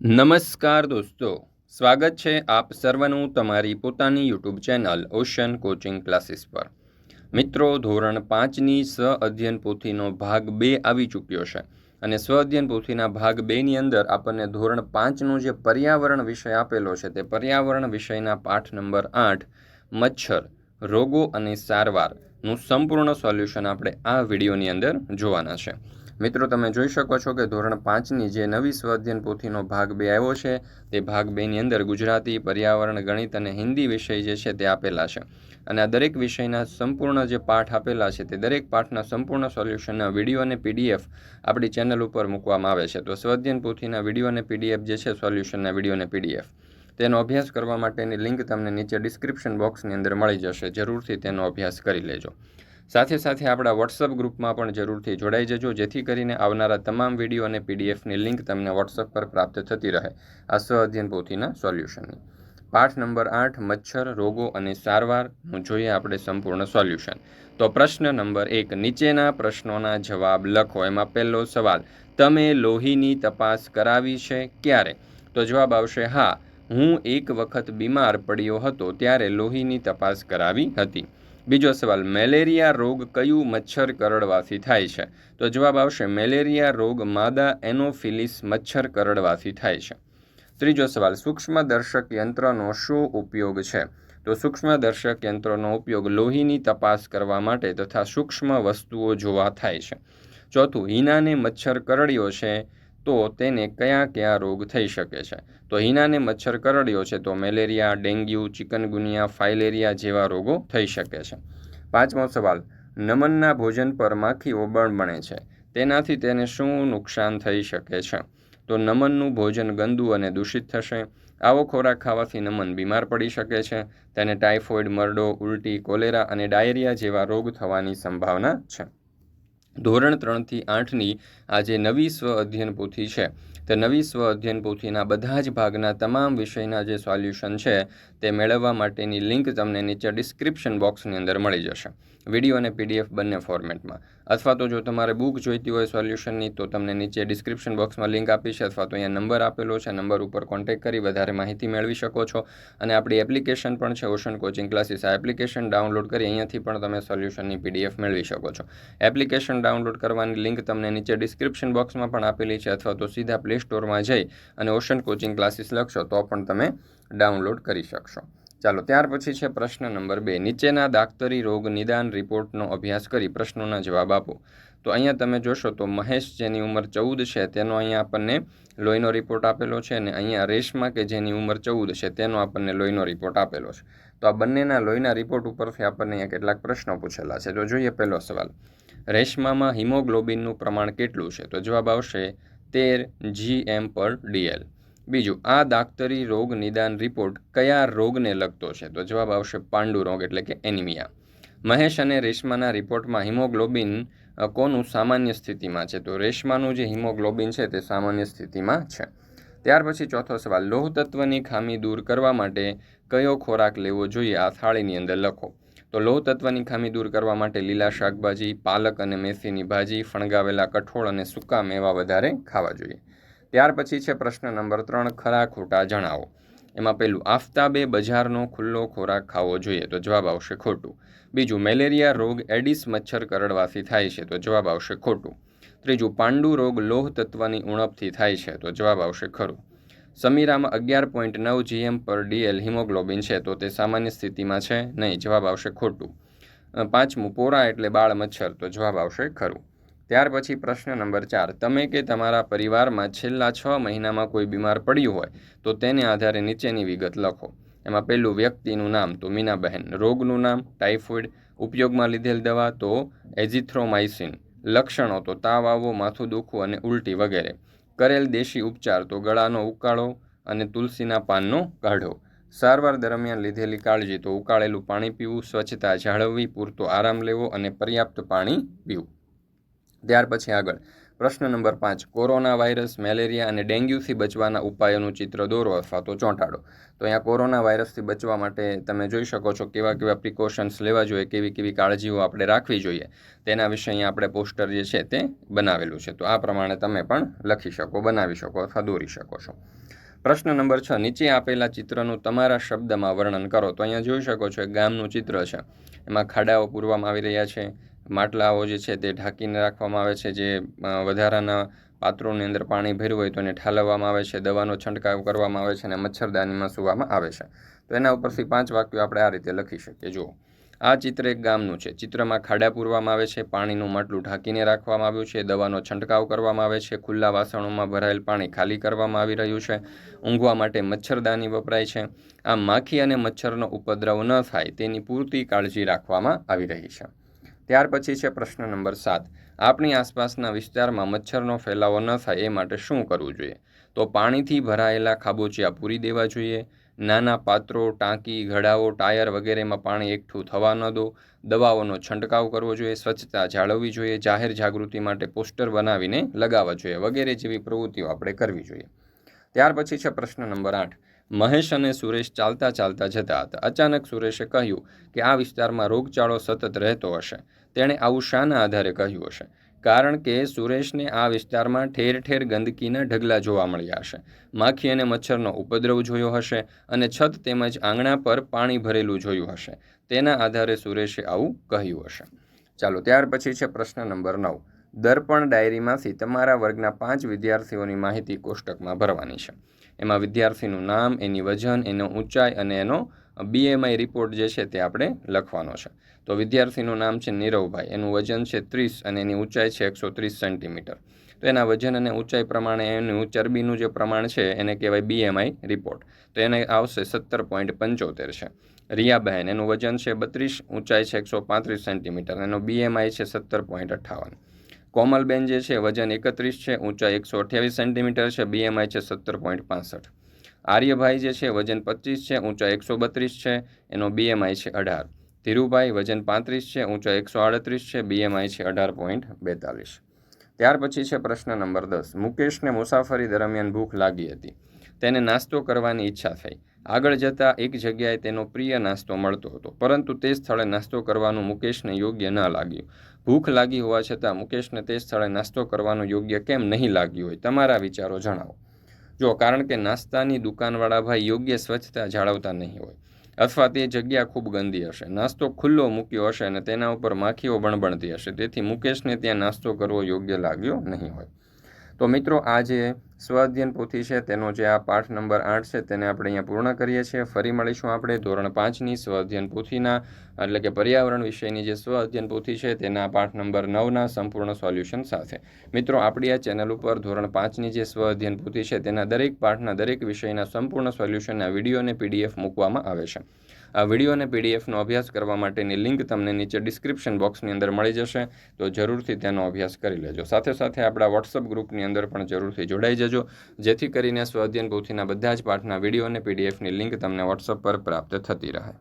નમસ્કાર દોસ્તો, સ્વાગત છે આપ સર્વનું તમારી પોતાની YouTube channel Ocean coaching classes પર. મિત્રો, ધોરણ પાંચની સ્વ અધ્યયન પોથીનો ભાગ બે આવી ચૂક્યો છે અને સ્વ અધ્યયન પોથીના ભાગ બેની અંદર આપણને ધોરણ પાંચનો જે પર્યાવરણ વિષય આપેલો છે તે પર્યાવરણ વિષયના પાઠ નંબર આઠ, મચ્છર, રોગો અને સારવારનું સંપૂર્ણ સોલ્યુશન આપણે આ વિડીયોની અંદર જોવાના છે. મિત્રો, તમે જોઈ શકો છો કે ધોરણ પાંચની જે નવી સ્વાધ્યન પોથીનો ભાગ બે આવ્યો છે, તે ભાગ બેની અંદર ગુજરાતી, પર્યાવરણ, ગણિત અને હિન્દી વિષય જે છે તે આપેલા છે. અને આ દરેક વિષયના સંપૂર્ણ જે પાઠ આપેલા છે, તે દરેક પાઠના સંપૂર્ણ સોલ્યુશનના વીડિયો અને પીડીએફ આપણી ચેનલ ઉપર મૂકવામાં આવે છે. તો સ્વાધ્યન પોથીના વીડિયો અને પીડીએફ જે છે, સોલ્યુશનના વીડિયો અને પીડીએફ. તેનો અભ્યાસ કરવા માટેની લિંક તમને નીચે ડિસ્ક્રિપ્શન બોક્સની અંદર મળી જશે. જરૂરથી તેનો અભ્યાસ કરી લેજો. સાથે સાથે આપણા વોટ્સઅપ ગ્રુપમાં પણ જરૂરથી જોડાઈ જજો, જેથી કરીને આવનારા તમામ વીડિયો અને પીડીએફની લિંક તમને વોટ્સઅપ પર પ્રાપ્ત થતી રહે આ સ્વ અધ્યયન પોથીના સોલ્યુશનની. પાઠ નંબર આઠ, મચ્છર, રોગો અને સારવારનું જોઈએ આપણે સંપૂર્ણ સોલ્યુશન. તો પ્રશ્ન નંબર એક, નીચેના પ્રશ્નોના જવાબ લખો. એમાં પહેલો સવાલ, તમે લોહીની તપાસ કરાવી છે ક્યારે? તો જવાબ આવશે, હા, હું એક વખત બીમાર પડ્યો હતો ત્યારે લોહીની તપાસ કરાવી હતી. બીજો સવાલ, મેલેરિયા રોગ કયું મચ્છર કરડવાથી થાય છે? તો જવાબ આવશે, મેલેરિયા રોગ માદા એનોફિલિસ મચ્છર કરડવાથી થાય છે. ત્રીજો સવાલ સૂક્ષ્મ દર્શક યંત્રનો શું ઉપયોગ છે? તો સૂક્ષ્મ દર્શક યંત્રનો ઉપયોગ લોહીની તપાસ કરવા માટે તથા સૂક્ષ્મ વસ્તુઓ જોવા થાય છે. ચોથું, હિનાને મચ્છર કરડ્યો છે તો તેને કયા કયા રોગ થઈ શકે છે? તો હિનાને મચ્છર કરડ્યો છે તો મેલેરિયા, ડેન્ગ્યુ, ચિકનગુનિયા, ફાઇલેરિયા જેવા રોગો થઈ શકે છે. પાંચમો સવાલ, નમનના ભોજન પર માખીઓ બળ બને છે. તેનાથી તેને શું નુકસાન થઈ શકે છે? તો નમનનું ભોજન ગંદુ અને દૂષિત થશે. આવો ખોરાક ખાવાથી નમન બીમાર પડી શકે છે. તેને ટાઇફોઇડ, મરડો, ઉલટી, કોલેરા અને ડાયરિયા જેવા રોગ થવાની સંભાવના છે. ધોરણ ત્રણથી આઠની આજે નવી સ્વ અધ્યયન પોથી છે. તે નવી સ્વ અધ્યયન પોથીના બધા જ ભાગના તમામ વિષયના જે સોલ્યુશન છે તે મેળવવા માટેની લિંક તમને નીચે ડિસ્ક્રિપ્શન બોક્સની અંદર મળી જશે. વીડિયો અને પીડીએફ બંને ફોર્મેટમાં અથવા તો જો તમારે બુક જોઈતી હોય સોલ્યુશનની તો તમને નીચે ડિસ્ક્રિપ્શન બોક્સમાં લિંક આપી છે અથવા તો અહીંયા નંબર આપેલો છે. નંબર ઉપર કોન્ટેક્ટ કરી વધારે માહિતી મેળવી શકો છો. અને આપણી એપ્લિકેશન પણ છે ઓશન કોચિંગ ક્લાસીસ આ એપ્લિકેશન ડાઉનલોડ કરી અહીંયાથી પણ તમે સોલ્યુશનની પીડીએફ મેળવી શકો છો. એપ્લિકેશન ડાઉનલોડ કરવાની લિંક તમને નીચે ડિસ્ક્રિપ્શન બોક્સમાં પણ આપેલી છે અથવા તો સીધા પ્લે સ્ટોરમાં જઈ અને ઓશન કોચિંગ ક્લાસીસ લખશો તો પણ તમે ડાઉનલોડ કરી શકશો. ચાલો, ત્યાર પછી છે પ્રશ્ન નંબર બે. નીચેના દાક્તરી રોગ નિદાન રિપોર્ટનો અભ્યાસ કરી પ્રશ્નોના જવાબ આપો. તો અહીંયા તમે જોશો તો મહેશ જેની ઉંમર ચૌદ છે, તેનો અહીંયા આપણને લોહીનો રિપોર્ટ આપેલો છે અને અહીંયા રેશમા કે જેની ઉંમર ચૌદ છે, તેનો આપણને લોહીનો રિપોર્ટ આપેલો છે. તો આ બંનેના લોહીના રિપોર્ટ ઉપરથી આપણને અહીંયા કેટલાક પ્રશ્નો પૂછેલા છે. તો જોઈએ પહેલો સવાલ. રેશમામાં હિમોગ્લોબિનનું પ્રમાણ કેટલું છે? તો જવાબ આવશે તેર જી એમ પર ડીએલ. બીજું, આ દાક્તરી રોગ નિદાન રિપોર્ટ કયા રોગને લગતો છે? તો જવાબ આવશે પાંડુ રોગ એટલે કે એનિમિયા. મહેશ અને રેશમાના રિપોર્ટમાં હિમોગ્લોબિન કોનું સામાન્ય સ્થિતિમાં છે? તો રેશમાનું જે હિમોગ્લોબિન છે તે સામાન્ય સ્થિતિમાં છે. ત્યાર પછી ચોથો સવાલ લોહ ખામી દૂર કરવા માટે કયો ખોરાક લેવો જોઈએ? આ થાળીની અંદર લખો. તો લોહ ખામી દૂર કરવા માટે લીલા શાકભાજી, પાલક અને મેથીની ભાજી, ફણગાવેલા કઠોળ અને સૂકા મેવા વધારે ખાવા જોઈએ. ત્યાર પછી છે પ્રશ્ન નંબર ત્રણ, ખરા ખોટા જણાવો. એમાં પહેલું, આફતાબે બજારનો ખુલ્લો ખોરાક ખાવો જોઈએ? તો જવાબ આવશે ખોટું. બીજું, મેલેરિયા રોગ એડિસ મચ્છર કરડવાથી થાય છે? તો જવાબ આવશે ખોટું. ત્રીજું, પાંડુ રોગ લોહ તત્વની ઉણપથી થાય છે? તો જવાબ આવશે ખરું. સમીરામાં અગિયાર પોઈન્ટ નવ જીએમ પર ડીએલ હિમોગ્લોબિન છે? તો તે સામાન્ય સ્થિતિમાં છે? નહીં, જવાબ આવશે ખોટું. પાંચમું, પોરા એટલે બાળ મચ્છર? તો જવાબ આવશે ખરું. ત્યાર પછી પ્રશ્ન નંબર ચાર. તમે કે તમારા પરિવારમાં છેલ્લા છ મહિનામાં કોઈ બીમાર પડ્યું હોય, તો તેને આધારે નીચેની વિગત લખો. એમાં પહેલું વ્યક્તિનું નામ તો મીનાબહેન. રોગનું નામ, ટાઇફોઇડ, ઉપયોગમાં લીધેલ દવા તો એઝિથ્રોમાઇસિન. લક્ષણો તો તાવ આવવો માથું દુખવું અને ઉલટી વગેરે. કરેલ દેશી ઉપચાર તો ગળાનો ઉકાળો અને તુલસીના પાનનો કાઢો સારવાર દરમિયાન લીધેલી કાળજી તો ઉકાળેલું પાણી પીવું, સ્વચ્છતા જાળવવી, પૂરતો આરામ લેવો અને પર્યાપ્ત પાણી પીવું. ત્યાર પછી આગળ. પ્રશ્ન નંબર પાંચ. કોરોના વાયરસ, મેલેરિયા અને ડેન્ગ્યુથી બચવાના ઉપાયોનું ચિત્ર દોરો અથવા તો ચોંટાડો. તો અહીંયા કોરોના વાયરસથી બચવા માટે તમે જોઈ શકો છો કેવા કેવા પ્રિકોશન્સ લેવા જોઈએ, કેવી કેવી કાળજીઓ આપણે રાખવી જોઈએ. તેના વિશે અહીંયા આપણે પોસ્ટર જે છે તે બનાવેલું છે. તો આ પ્રમાણે તમે પણ લખી શકો, બનાવી શકો અથવા દોરી શકો છો. પ્રશ્ન નંબર છ. નીચે આપેલા ચિત્રનું તમારા શબ્દમાં વર્ણન કરો. તો અહીંયા જોઈ શકો છો એક ગામનું ચિત્ર છે. એમાં ખાડાઓ પૂરવામાં આવી રહ્યા છે. માટલાઓ જે છે તે ઢાંકીને રાખવામાં આવે છે, જે વધારાના પાત્રોની અંદર પાણી ભર્યું હોય તો એને ઠાલવવામાં આવે છે, દવાનો છંટકાવ કરવામાં આવે છે અને મચ્છરદાનીમાં સુવામાં આવે છે. તો એના ઉપરથી પાંચ વાક્યો આપણે આ રીતે લખી શકીએ. જુઓ. આ ચિત્ર એક ગામનું છે. ચિત્રમાં ખાડા પૂરવામાં આવે છે, પાણીનું માટલું ઢાંકીને રાખવામાં આવ્યું છે, દવાનો છંટકાવ કરવામાં આવે છે, ખુલ્લા વાસણોમાં ભરાયેલ પાણી ખાલી કરવામાં આવી રહ્યું છે, ઊંઘવા માટે મચ્છરદાની વપરાય છે. આમ માખી અને મચ્છરનો ઉપદ્રવ ન થાય તેની પૂરતી કાળજી રાખવામાં આવી રહી છે. ત્યાર પછી છે પ્રશ્ન નંબર સાત. આપણી આસપાસના વિસ્તારમાં મચ્છરનો ફેલાવો ન થાય એ માટે શું કરવું જોઈએ? તો પાણીથી ભરાયેલા ખાબોચિયા પૂરી દેવા જોઈએ. નાના પાત્રો, ટાંકી, ઘડાઓ, ટાયર વગેરેમાં પાણી એકઠું થવા ન દો. દવાઓનો છંટકાવ કરવો જોઈએ. સ્વચ્છતા જાળવવી જોઈએ. જાહેર જાગૃતિ માટે પોસ્ટર બનાવીને લગાવવા જોઈએ. વગેરે જેવી પ્રવૃત્તિઓ આપણે કરવી જોઈએ. ત્યાર પછી છે પ્રશ્ન નંબર આઠ. મહેશ અને સુરેશ ચાલતા ચાલતા જતા હતા. અચાનક સુરેશે કહ્યું કે આ વિસ્તારમાં રોગચાળો સતત રહેતો હશે. તેણે આવું શાના આધારે કહ્યું હશે? કારણ કે સુરેશને આ વિસ્તારમાં ઠેર ઠેર ગંદકીના ઢગલા જોવા મળ્યા હશે. માખી અને મચ્છરનો ઉપદ્રવ જોયો હશે અને છત તેમજ આંગણા પર પાણી ભરેલું જોયું હશે. તેના આધારે સુરેશે આવું કહ્યું હશે. ચાલો, ત્યાર પછી છે પ્રશ્ન નંબર નવ. દર્પણ ડાયરીમાંથી તમારા વર્ગના પાંચ વિદ્યાર્થીઓની માહિતી કોષ્ટકમાં ભરવાની છે. એમાં વિદ્યાર્થીનું નામ, એની વજન, એનો ઊંચાઈ અને એનો બીએમઆઈ રિપોર્ટ જે છે તે આપણે લખવાનો છે. તો વિદ્યાર્થીનું નામ છે નીરવભાઈ. એનું વજન છે ત્રીસ અને એની ઊંચાઈ છે એકસો ત્રીસ સેન્ટીમીટર. તો એના વજન અને ઊંચાઈ પ્રમાણે એનું ચરબીનું જે પ્રમાણ છે એને કહેવાય બીએમઆઈ રિપોર્ટ તો એને આવશે સત્તર પોઈન્ટ પંચોતેર છે. રિયાબહેન, એનું વજન છે બત્રીસ, ઊંચાઈ છે એકસો પાંત્રીસ સેન્ટીમીટર. એનો બીએમઆઈ છે સત્તર પોઈન્ટ અઠ્ઠાવન કોમલબેન જે છે, વજન એકત્રીસ છે, ઊંચાઈ એકસો અઠ્યાવીસ સેન્ટીમીટર છે બીએમઆઈ છે સત્તર પોઈન્ટ પાસઠ. આર્યભાઈ જે છે, વજન પચીસ છે, ઊંચા એકસો બત્રીસ છે, એનો બીએમઆઈ છે અઢાર. ધીરુભાઈ, વજન પાંત્રીસ છે, ઊંચા એકસો આડત્રીસ છે બીએમઆઈ છે અઢાર પોઈન્ટ બેતાલીસ. ત્યાર પછી છે પ્રશ્ન નંબર દસ. મુકેશને મુસાફરી દરમિયાન ભૂખ લાગી હતી. તેને નાસ્તો કરવાની ઈચ્છા થઈ. આગળ જતાં એક જગ્યાએ તેનો પ્રિય નાસ્તો મળતો હતો. પરંતુ તે સ્થળે નાસ્તો કરવાનું મુકેશને યોગ્ય ન લાગ્યું. ભૂખ લાગી હોવા છતાં મુકેશને તે સ્થળે નાસ્તો કરવાનું યોગ્ય કેમ નહીં લાગ્યું હોય, તમારા વિચારો જણાવો. જો કારણ કે નાસ્તાની દુકાનવાળા ભાઈ યોગ્ય સ્વચ્છતા જાળવતા નહીં હોય, અથવા તે જગ્યા ખૂબ ગંદી હશે. નાસ્તો ખુલ્લો મૂક્યો હશે અને તેના ઉપર માખીઓ બણબણતી હશે. તેથી મુકેશને ત્યાં નાસ્તો કરવો યોગ્ય લાગ્યો નહીં હોય. તો મિત્રો આ જે સ્વ અધ્યયન પોથી છે, તેનો જે આ પાઠ નંબર આઠ છે, તેને આપણે અહીંયા પૂર્ણ કરીએ છીએ. ફરી મળીશું આપણે ધોરણ પાંચની સ્વ અધ્યયન પોથીના, એટલે કે પર્યાવરણ વિષયની જે સ્વ અધ્યયન પોથી છે, તેના પાઠ નંબર નવના સંપૂર્ણ સોલ્યુશન સાથે. મિત્રો, આપણી આ ચેનલ ઉપર ધોરણ પાંચની જે સ્વ અધ્યયન પોથી છે, તેના દરેક પાઠના દરેક વિષયના સંપૂર્ણ સોલ્યુશનના વીડિયો અને પીડીએફ મૂકવામાં આવે છે. આ વીડિયો અને પીડીએફનો અભ્યાસ કરવા માટેની લિંક તમને નીચે ડિસ્ક્રિપ્શન બોક્સની અંદર મળી જશે, તો જરૂરથી તેનો અભ્યાસ કરી લેજો. સાથે સાથે આપણા વોટ્સઅપ ગ્રુપની અંદર પણ જરૂરથી જોડાઈ જજો, જેથી કરીને સ્વાધ્યન પોથીના બધા જ પાઠના વીડિયો અને પીડીએફની લિંક તમને વોટ્સઅપ પર પ્રાપ્ત થતી રહે.